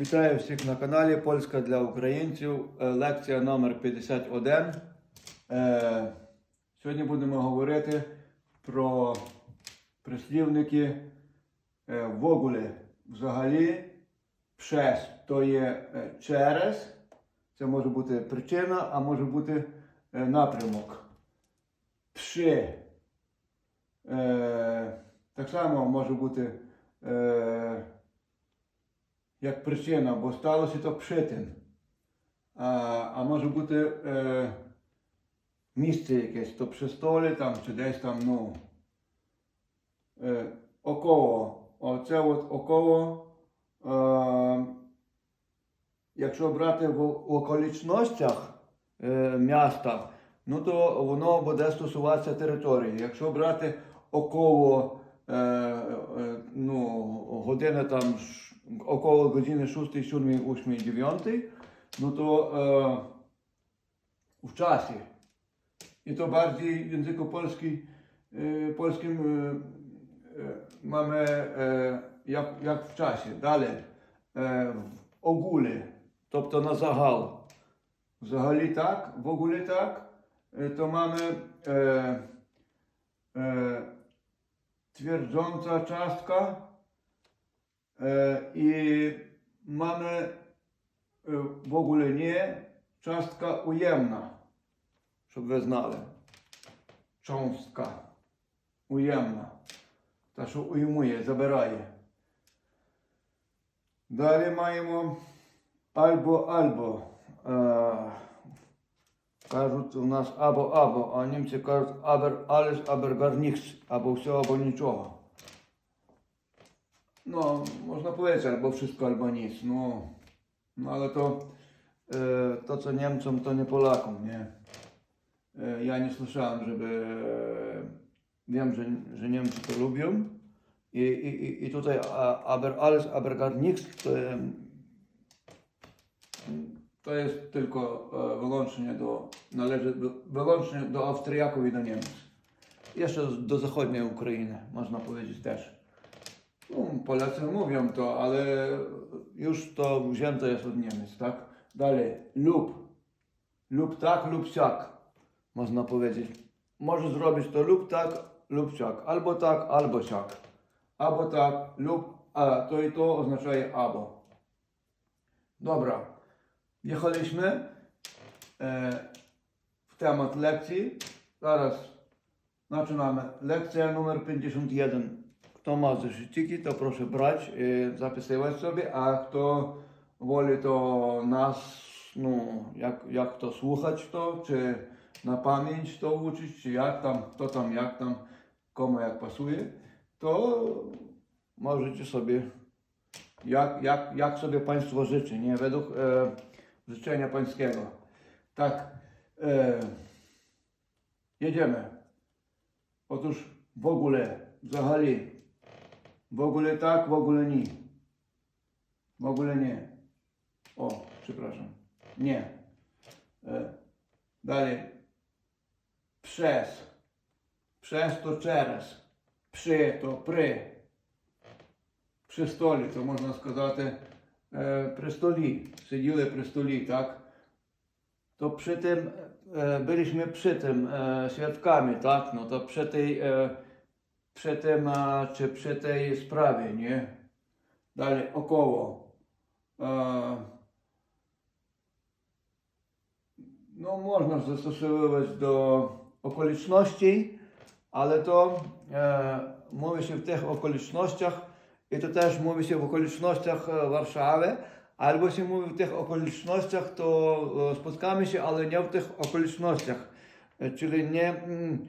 Вітаю всіх на каналі Польська для українців. Е, Лекція номер 51. Е, Сьогодні будемо говорити про прислівники е. Взагалі, przez то є через. Це може бути причина, а може бути напрямок. Е, так само може бути. Як причина, бо сталося то przy. А, а може бути е, місце якесь, то пристолі там, чи десь там, ну. Е, около. Оце от около. Е, якщо брати в околічностях е, міста, ну то воно буде стосуватися території. Якщо брати около е, е, ну, години там ш- около години 6, 7, 8, 9, ну то е, в часі. I to bardziej w języku polskim, e, polskim e, e, mamy e, jak, jak w czasie. Dalej, e, w ogóle, тобто на загал. Взагалі так, в ogóle так, e, to mamy e, e, twierdząca czastka e, i mamy e, w ogóle nie czastka ujemna щоб ви знали. Cząstka. Уємна. Та, що уймує, забирає. Далі маємо альбо-альбо. Е, кажуть у нас або-або, а німці кажуть абер alles, абер gar nichts, або все, або нічого. no, można powiedzieć albo wszystko, albo nic. No, no ale to, e, to co Niemcom, to nie Polakom, nie? E, ja nie słyszałem, żeby... E, wiem, że, że Niemcy to lubią. I, i, i tutaj Aber, alles, aber gar nichts to, e, to jest tylko e, wyłącznie do, należy wyłącznie do Austriaków i do Niemców. Jeszcze do zachodniej Ukrainy, można powiedzieć też. No, Polacy mówią to, ale już to wzięte jest od Niemiec, tak? Dalej, lub. Lub tak, lub siak można powiedzieć. Może zrobić to lub tak, lub siak. Albo tak, albo siak. Albo tak, lub a to i to oznacza albo. Dobra. Wjechaliśmy e, w temat lekcji. Zaraz zaczynamy. Lekcja numer 51. Kto ma zeszyciki, to proszę brać, e, zapisywać sobie, a kto woli to nas, no, jak, jak to słuchać to, czy na pamięć to uczyć, czy jak tam, kto tam, jak tam, komu jak pasuje, to możecie sobie, jak, jak, jak sobie Państwo życzy, nie? Według e, życzenia Pańskiego. Tak, e, jedziemy. Otóż w ogóle, взагалі, w ogóle tak, w ogóle nie. W ogóle nie. O, przepraszam. Nie. E, dalej. Przez. Przez to через. Przy to pry. Przy stolі, то можна сказати е, при столі. Сиділи при столі, так? To przy tym, e, byliśmy przy tym e, świadkami, tak? No to przy tej, e, przy tym, czy przy tej sprawie, nie? Dalej, około. No można zastosowywać do okoliczności, ale to e, mówi się w tych okolicznościach i to też mówi się w okolicznościach e, Warszawy, albo się mówi w tych okolicznościach, to e, spotkamy się, ale nie w tych okolicznościach, E, czyli nie, mm,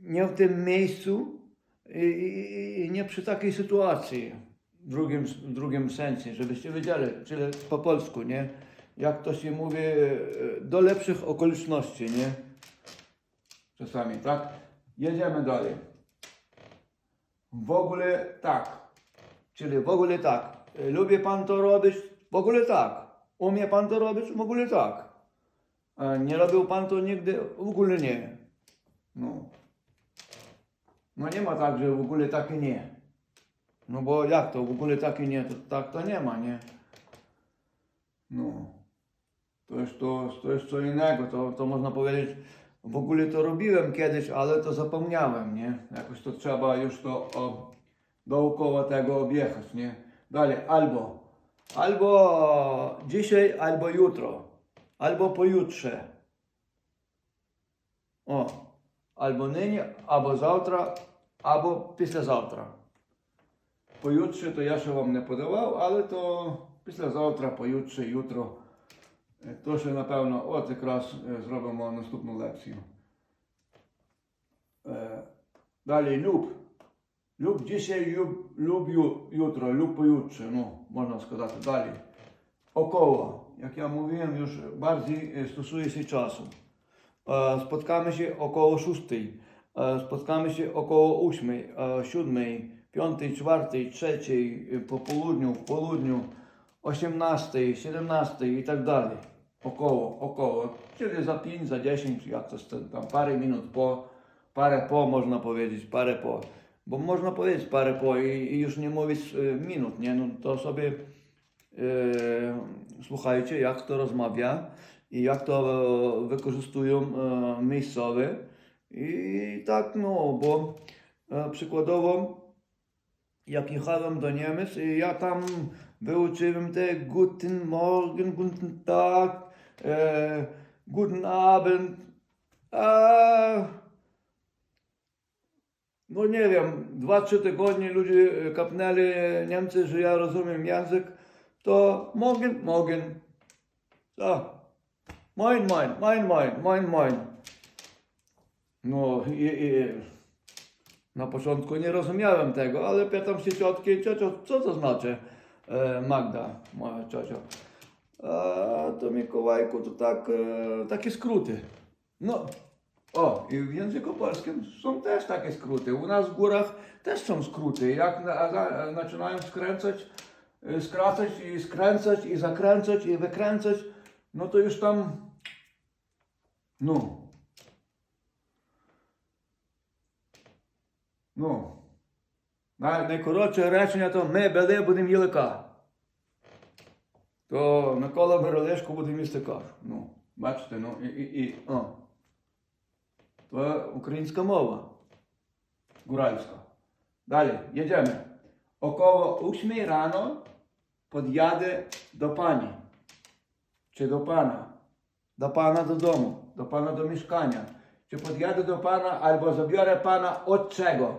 nie w tym miejscu i, nie przy takiej sytuacji w drugim, w drugim sensie, żebyście wiedzieli, czyli po polsku, nie? Jak to się mówi, e, do lepszych okoliczności, nie? Czasami, tak? Jedziemy dalej. W ogóle tak. Czyli w ogóle tak. E, Lubi pan to robić? W ogóle tak. Umie pan to robić? W ogóle tak. Nie robił pan to nigdy? W ogóle nie. No. No nie ma tak, że w ogóle tak i nie. No bo jak to w ogóle tak i nie, to tak to nie ma, nie? No. To jest, to, to jest co innego, to, to można powiedzieć, w ogóle to robiłem kiedyś, ale to zapomniałem, nie? Jakoś to trzeba już to o, dookoła tego objechać, nie? Dalej, albo, albo dzisiaj, albo jutro, albo pojutrze. O, або нині, або завтра, або післязавтра. Поютше, то я ще вам не подавав, але то післязавтра, поютше, ютро. Е, то ще, напевно, от якраз е, зробимо наступну лекцію. Е, далі люб. Люб діше, люб, люблю ютро, люб поютше, ну, можна сказати. Далі. Окова, як я мовив, дуже стосується часу. Spotkamy się około 6, e, spotkamy się około 8, e, 7, 5, 4, 3, e, po południu, w południu, 18, 17 i tak dalej. Około, około. Czyli za 5, za 10, jak to tam parę minut po, parę po można powiedzieć, parę po. Bo można powiedzieć parę po i, i już nie mówić e, minut, nie? No to sobie e, słuchajcie, jak to rozmawia i jak to e, wykorzystują e, miejscowe. I tak, no, bo e, przykładowo, jak jechałem do Niemiec i ja tam wyuczyłem te Guten Morgen, Guten Tag, e, Guten Abend. A, no nie wiem, dwa, trzy tygodnie ludzie e, kapnęli Niemcy, że ja rozumiem język, to Morgen, Morgen. Co? Moin, moin, moin, moin, moin, moin. No i, i na początku nie rozumiałem tego, ale pytam się ciotki, ciocio, co to znaczy e, Magda, moja ciocia. A to Mikołajku to tak, e, takie skróty. No, o, i w języku polskim są też takie skróty. U nas w górach też są skróty. Jak na, za, zaczynają skręcać, e, skracać i skręcać i zakręcać i wykręcać, no to już tam, no, ну, най- найкоротше речення то ми бели будемо їли кашу. То Микола Берелешко буде їсти кашу. Ну, бачите, ну і, і, і о. То українська мова. Гуральська. Далі, jedziemy. Około 8 rano podjadę do pani. Czy do pana. Do pana do domu. Do pana do mieszkania. Czy podjadę do pana albo zabiorę pana od czego?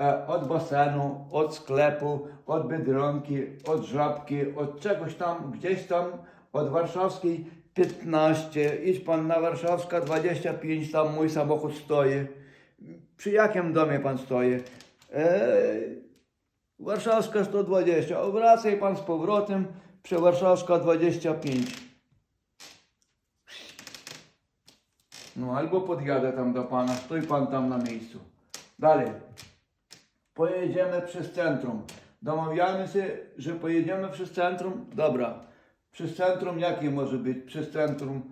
E, od basenu, od sklepu, od biedronki, od żabki, od czegoś tam, gdzieś tam, od warszawskiej 15. Idź pan na warszawska 25, tam mój samochód stoi. Przy jakim domie pan stoi? E, Warszawska 120. Obracaj pan z powrotem przy Warszawska 25. Ну, albo podjadę tam do pana, stój pan tam na miejscu. Dalej. Pojedziemy przez centrum. Domawiamy się, że pojedziemy przez centrum. Dobra. Przez centrum jakie może być? Przez centrum.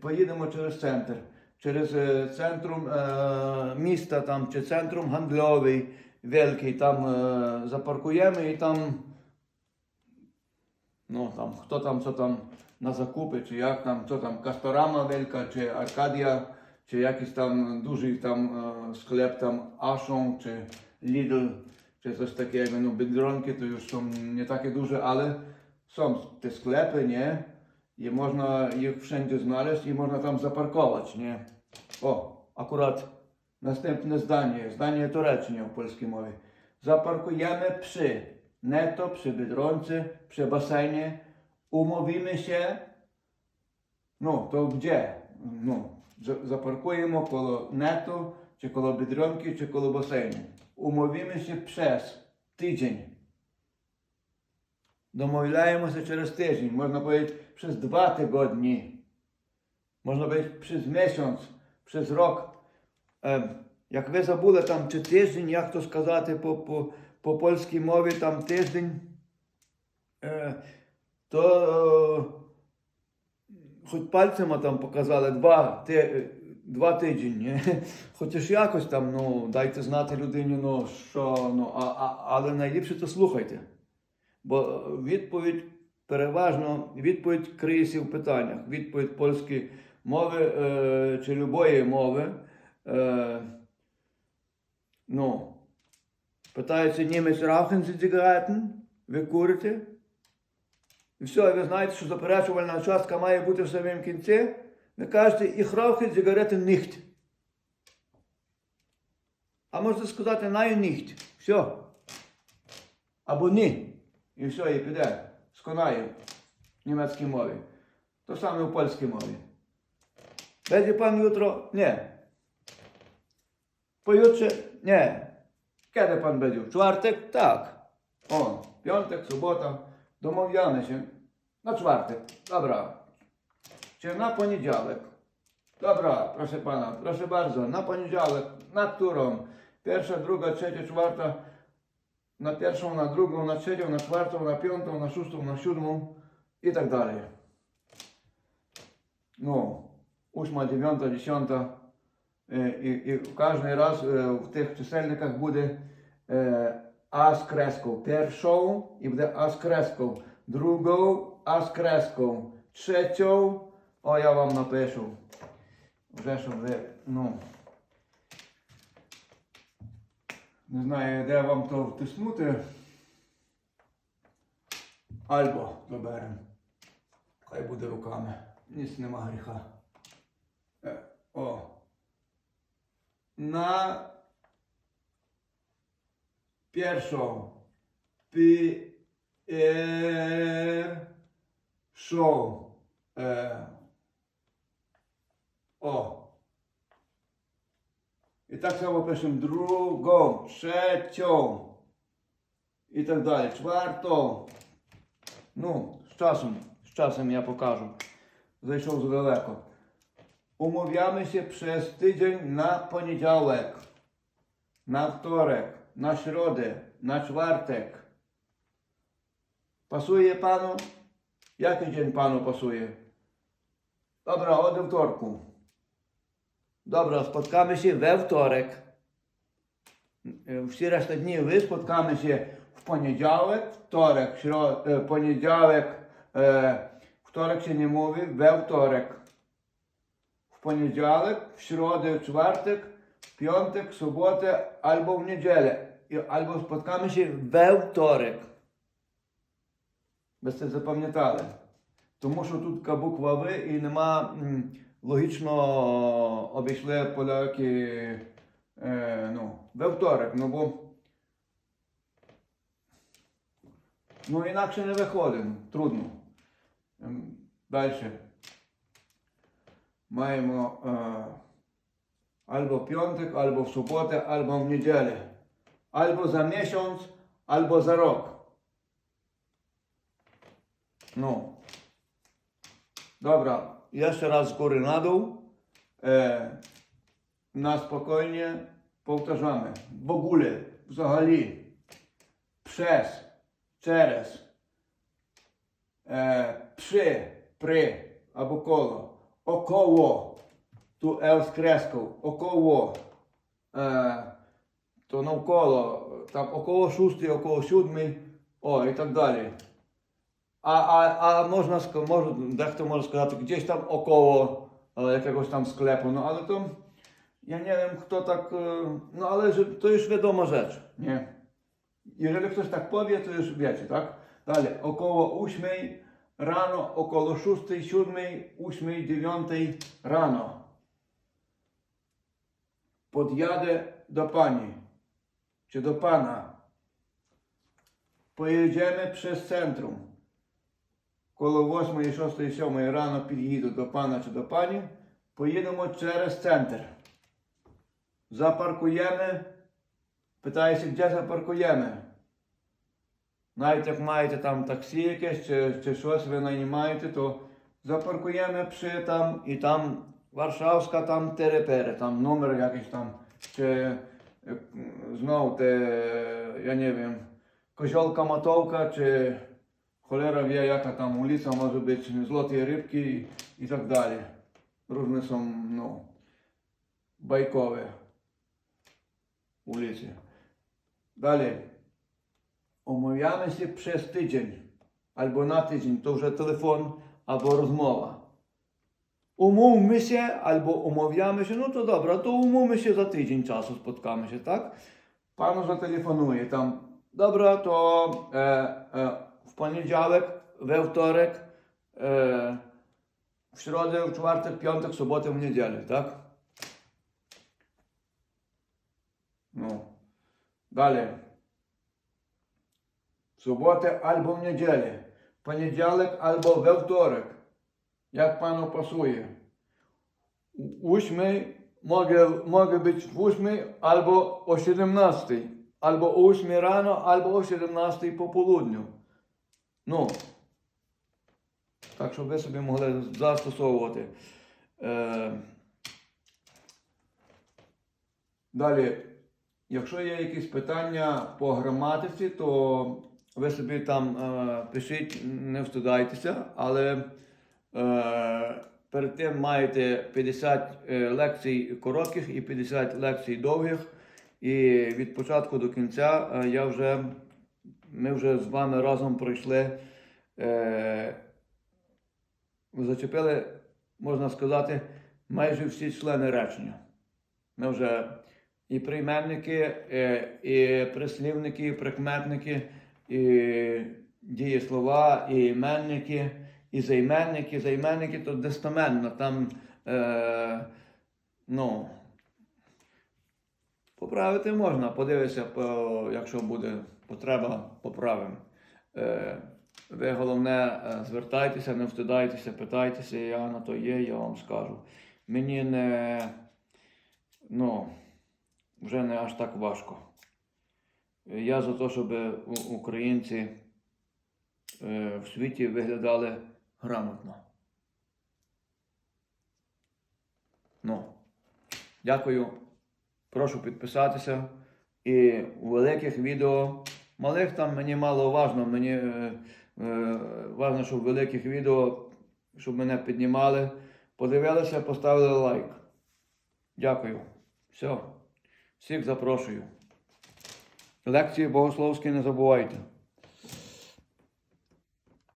Поїдемо через центр. Через е, центром е, міста там, чи центром гандльовий великий, там е, запаркуємо і там. Ну там, хто там, що там. Na zakupy, czy jak tam, co tam, Castorama wielka, czy Arkadia, czy jakiś tam duży tam e, sklep tam Ashon, czy Lidl, czy coś takiego, no Biedronki to już są nie takie duże, ale są te sklepy, nie? I można ich wszędzie znaleźć i można tam zaparkować, nie? O, akurat następne zdanie, zdanie to reczenie o polskiej mowie. Zaparkujemy przy netto, przy Biedronce, przy basenie, Умовimy się. Ну, то де? Ну, Запаркуємо коло нету, чи коло бідронки, чи коло басейну. Умовимося через тиждень. Домовляємося через тиждень. Можна powiedzieć, через два тижні. Можна powiedzieć, через місяць, через рік. Е, ем, як ви забули там чи тиждень, як то сказати по по, по польській мові, там тиждень. Е, то е, хоч пальцями там показали два, ти, два тижні. ні? Хочеш якось там, ну, дайте знати людині, ну, що, ну, а, а, але найліпше то слухайте. Бо відповідь переважно відповідь криється в питаннях. Відповідь польської мови е, чи любої мови. Е, ну, питається німець рauchen Sie Zigaretten? Ви курите? І все, ви знаєте, що заперечувальна частка має бути в самому кінці. Ви кажете, ich rauche Zigaretten nicht. А можете сказати nein nicht. Все. Або ні. І все, і піде. Сконає в німецькій мові. То саме в польській мові. Będzie pan jutro? Nie. Pojutrze? Nie. Kiedy pan będzie? W czwartek? Tak. O, sobota. Domawiamy się. Na czwartek. Dobra. Czy na poniedziałek? Dobra, proszę pana, proszę bardzo, na poniedziałek, na którą? Pierwsza, druga, trzecia, czwarta, na pierwszą, na drugą, na trzecią, na czwartą, na piątą, na szóstą, na siódmą i tak dalej. No, ósma, dziewiąta, dziesiąta e, i, i każdy raz e, w tych czyselnikach będzie Аскресков. Першов і буде Аскресков. Другов Аскресков. Третьов. О, я вам напишу. Вже щоб ви, ну. Не знаю, де вам то втиснути. Альбо доберемо. Хай буде руками. Ніс нема гріха. Е, о. На pierwszą, pierwszą, e, o. I tak samo piszę drugą, trzecią i tak dalej, czwartą. No, z czasem, z czasem ja pokażę. Zajrzał za daleko. Umawiamy się przez tydzień na poniedziałek, na wtorek. наш роде, наш вартек. Пасує пану? Який день пану пасує? Добре, от вторку. Добре, споткамися ве вторик. Всі решта дні ви споткамися в понеділок, вторик, е, понеділок, е, вторик ще не мовив, ве вторик. В понеділок, в шроду, в четвертик piątek, sobotę albo w niedzielę. Albo spotkamy się we wtorek. Це запам'ятали. Тому що тут така буква В і нема логічно обійшли поляки е, ну, во вторик, ну бо ну інакше не виходить, трудно. Далі. Маємо е, або в п'яток, або в суботу, або в неділю. Або за місяць, або за рок. Ну. Dobra, jeszcze raz z góry na dół. E, na spokojnie powtarzamy. W ogóle, взагалі, przez, через, e, przy, pry albo koło, około, tu L z kreską, około, e, to навколо, там około szóstej, około siódmej, o i tak dalej. A, a, a można, sk- może, dechto może сказати, gdzieś tam około e, jakiegoś tam sklepu, no ale to ja nie wiem kto tak, e, no ale że, to już wiadoma rzecz, nie? Jeżeli ktoś tak powie, to już wiecie, tak? Dalej, około 8 rano, około 6, 7, 8, 9 rano. Podjadę do pani, czy do pana. Pojedziemy przez centrum. Коло 8, 6, 7 рано під'їду до пана чи до пані, поїдемо через центр. Запаркуємо. Питаюся, де запаркуємо. Навіть як маєте там таксі якесь чи, чи щось ви наймаєте, то запаркуємо пrzy там і там Варшавська там Терепери, там номер якийсь там, чи знов те, я не знаю, Козьолка Матовка, чи холера в'я, яка там вулиця, може бути, золоті рибки і так далі. Ружне сам, ну, байкові вулиці. Далі. Умовляємося через тиждень або на тиждень, то вже телефон або розмова. umówmy się albo umawiamy się, no to dobra, to umówmy się za tydzień czasu, spotkamy się, tak? Panu zatelefonuje tam, dobra, to e, e, w poniedziałek, we wtorek, e, w środę, w czwartek, piątek, sobotę, w niedzielę, tak? No. Dalej. W sobotę albo w niedzielę. Poniedziałek albo we wtorek. Як panu пасує. W 8 mogę, mogę być w 8 albo o 17, albo o 8 rano, albo o 17 po południu. Так, щоб ви собі могли застосовувати. Е, Далі, якщо є якісь питання по граматиці, то ви собі там е, пишіть, не встидайтеся, але перед тим маєте 50 е, лекцій коротких і 50 лекцій довгих. І від початку до кінця е, я вже, ми вже з вами разом пройшли. Е, зачепили, можна сказати, майже всі члени речення. Ми вже і прийменники, е, і прислівники, і прикметники, і дієслова, і іменники, і займенники. Займенники то достаменно. Там, е, ну, поправити можна, подивися, по- якщо буде потреба, поправимо. Е, ви головне е, звертайтеся, не встидайтеся, питайтеся, я на то є, я вам скажу. Мені не, ну, вже не аж так важко. Я за те, щоб українці е, в світі виглядали грамотно. Ну, дякую. Прошу підписатися. І у великих відео, малих там мені мало важно, мені е, е, важно, щоб великих відео, щоб мене піднімали, подивилися, поставили лайк. Дякую. Все. Всіх запрошую. Лекції богословські не забувайте.